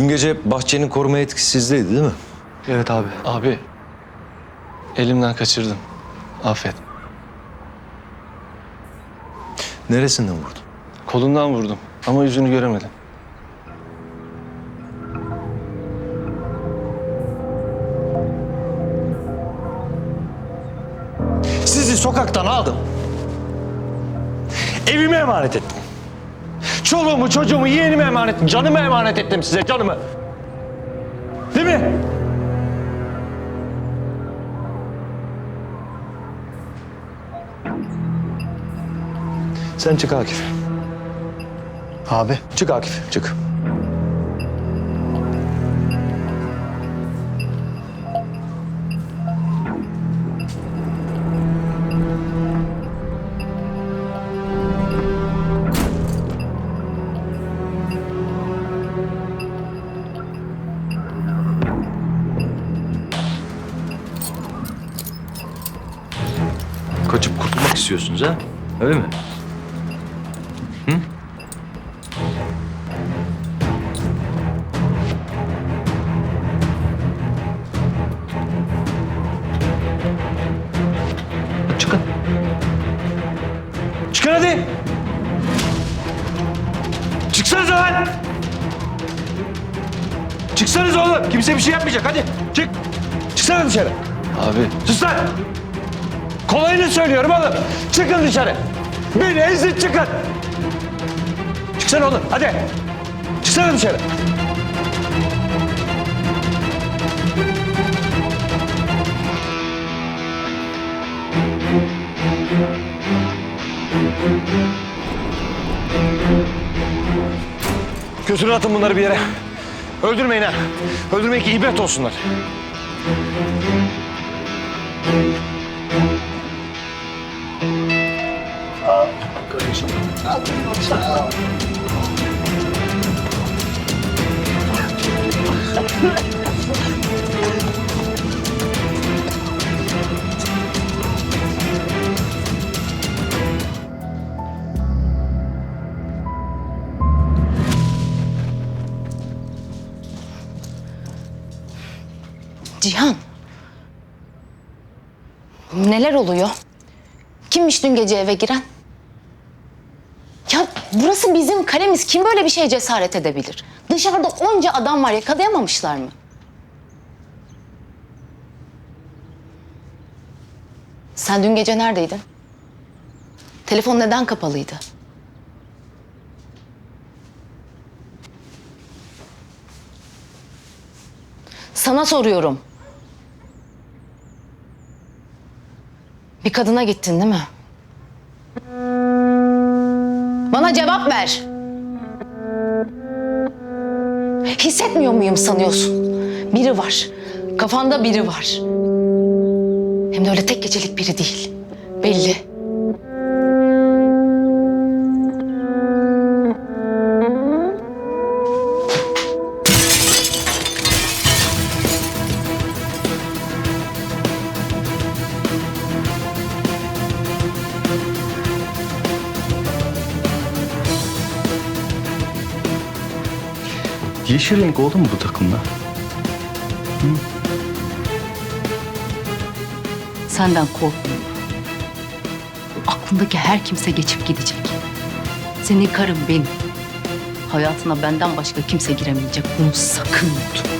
Dün gece bahçenin koruma etkisi sizdeydi değil mi? Evet abi. Abi elimden kaçırdım. Affet. Neresinden vurdun? Kolundan vurdum ama yüzünü göremedim. Sizi sokaktan aldım. Evime emanet ettim. Çoluğumu, çocuğumu, yeğenime emanet. Canımı emanet ettim size, canımı. Değil mi? Sen çık Akif. Abi. Çık Akif, çık. Kaçıp kurtulmak istiyorsunuz ha? Öyle mi? Çıkın. Çıkın hadi. Çıksanıza lan. Çıksanız oğlum. Kimse bir şey yapmayacak. Hadi çık. Çıksana dışarı. Abi Sus lan. Kolayını söylüyorum oğlum. Çıkın dışarı. Beni ezin çıkın. Çıksana oğlum. Hadi. Çıksana dışarı. Götürün atın bunları bir yere. Öldürmeyin ha. Öldürmeyin ki ibret olsunlar. Cihan. Neler oluyor? Kimmiş dün gece eve giren? Burası bizim kalemiz. Kim böyle bir şeye cesaret edebilir? Dışarıda onca adam var yakalayamamışlar mı? Sen dün gece neredeydin? Telefon neden kapalıydı? Sana soruyorum. Bir kadına gittin değil mi? Bana cevap ver. Hissetmiyor muyum sanıyorsun? Biri var. Kafanda biri var. Hem de öyle tek gecelik biri değil. Belli. Yeşil renk oldu mu bu takımda? Senden korkmuyorum. Aklındaki her kimse geçip gidecek. Senin karın benim. Hayatına benden başka kimse giremeyecek. Bunu sakın unutma.